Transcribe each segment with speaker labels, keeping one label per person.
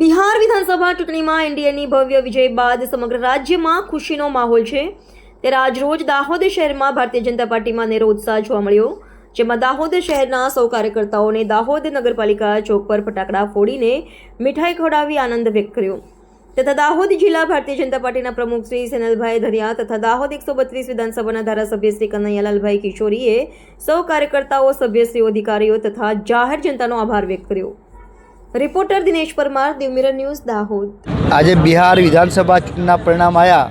Speaker 1: બિહાર વિધાનસભા ચૂંટણીમાં એનડીએની ભવ્ય વિજય બાદ સમગ્ર રાજ્યમાં ખુશીનો માહોલ છે. ત્યારે આજરોજ દાહોદ શહેરમાં ભારતીય જનતા પાર્ટીમાં નેરો ઉત્સાહ જોવા મળ્યો, જેમાં દાહોદ શહેરના સૌ કાર્યકર્તાઓને દાહોદ નગરપાલિકા ચોક પર ફટાકડા ફોડીને મીઠાઈ ખવડાવી આનંદ વ્યક્ત કર્યો. તથા દાહોદ જિલ્લા ભારતીય જનતા પાર્ટીના પ્રમુખ શ્રી સેનલભાઈ ધરિયા તથા દાહોદ એકસો બત્રીસ વિધાનસભાના ધારાસભ્ય શ્રી કનૈયાલાલભાઈ કિશોરીએ સૌ કાર્યકર્તાઓ સભ્યશ્રીઓ અધિકારીઓ તથા જાહેર જનતાનો આભાર વ્યક્ત કર્યો. Reporter Dinesh Parmar Diu mirror news Dahod.
Speaker 2: આજે બિહાર વિધાનસભા ચૂંટણીના પરિણામ આવ્યા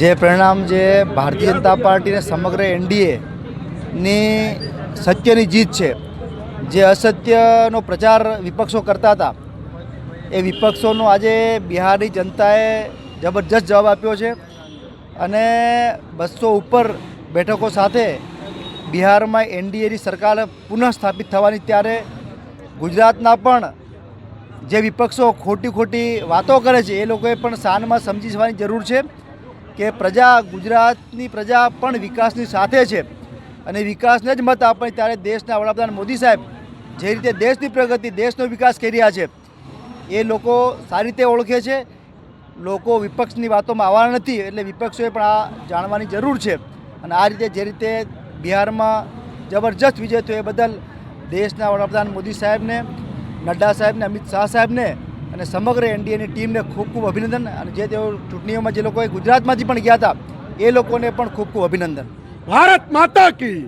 Speaker 2: જે પરિણામ જે ભારતીય જનતા પાર્ટીને સમગ્ર એનડીએની સત્યની જીત છે, જે અસત્યનો પ્રચાર વિપક્ષો કરતા હતા. એ વિપક્ષોનો આજે બિહારની જનતાએ જબરજસ્ત જવાબ આપ્યો છે અને બસો ઉપર બેઠકો સાથે બિહારમાં એનડીએની સરકાર પુનઃ સ્થાપિત થવાની ત્યારે ગુજરાતના પણ જે વિપક્ષો ખોટી ખોટી વાતો કરે છે, એ લોકોએ પણ શાનમાં સમજી જવાની જરૂર છે કે પ્રજા ગુજરાતની પ્રજા પણ વિકાસની સાથે છે અને વિકાસને જ મત આપણે ત્યારે દેશના વડાપ્રધાન મોદી સાહેબ જે રીતે દેશની પ્રગતિ, દેશનો વિકાસ કરી રહ્યા છે, એ લોકો સારી રીતે ઓળખે છે. લોકો વિપક્ષની વાતોમાં આવવાના નથી, એટલે વિપક્ષોએ પણ આ જાણવાની જરૂર છે. અને આ રીતે જે રીતે બિહારમાં જબરજસ્ત વિજય થયો, એ બદલ દેશના વડાપ્રધાન મોદી સાહેબને, નડ્ડા સાહેબને, અમિત શાહ સાહેબને અને સમગ્ર એનડીએની ટીમને ખૂબ ખૂબ અભિનંદન. અને જે તેઓ ચૂંટણીઓમાં જે લોકોએ ગુજરાતમાંથી પણ ગયા હતા, એ લોકોને પણ ખૂબ ખૂબ અભિનંદન.
Speaker 3: ભારત માતા કી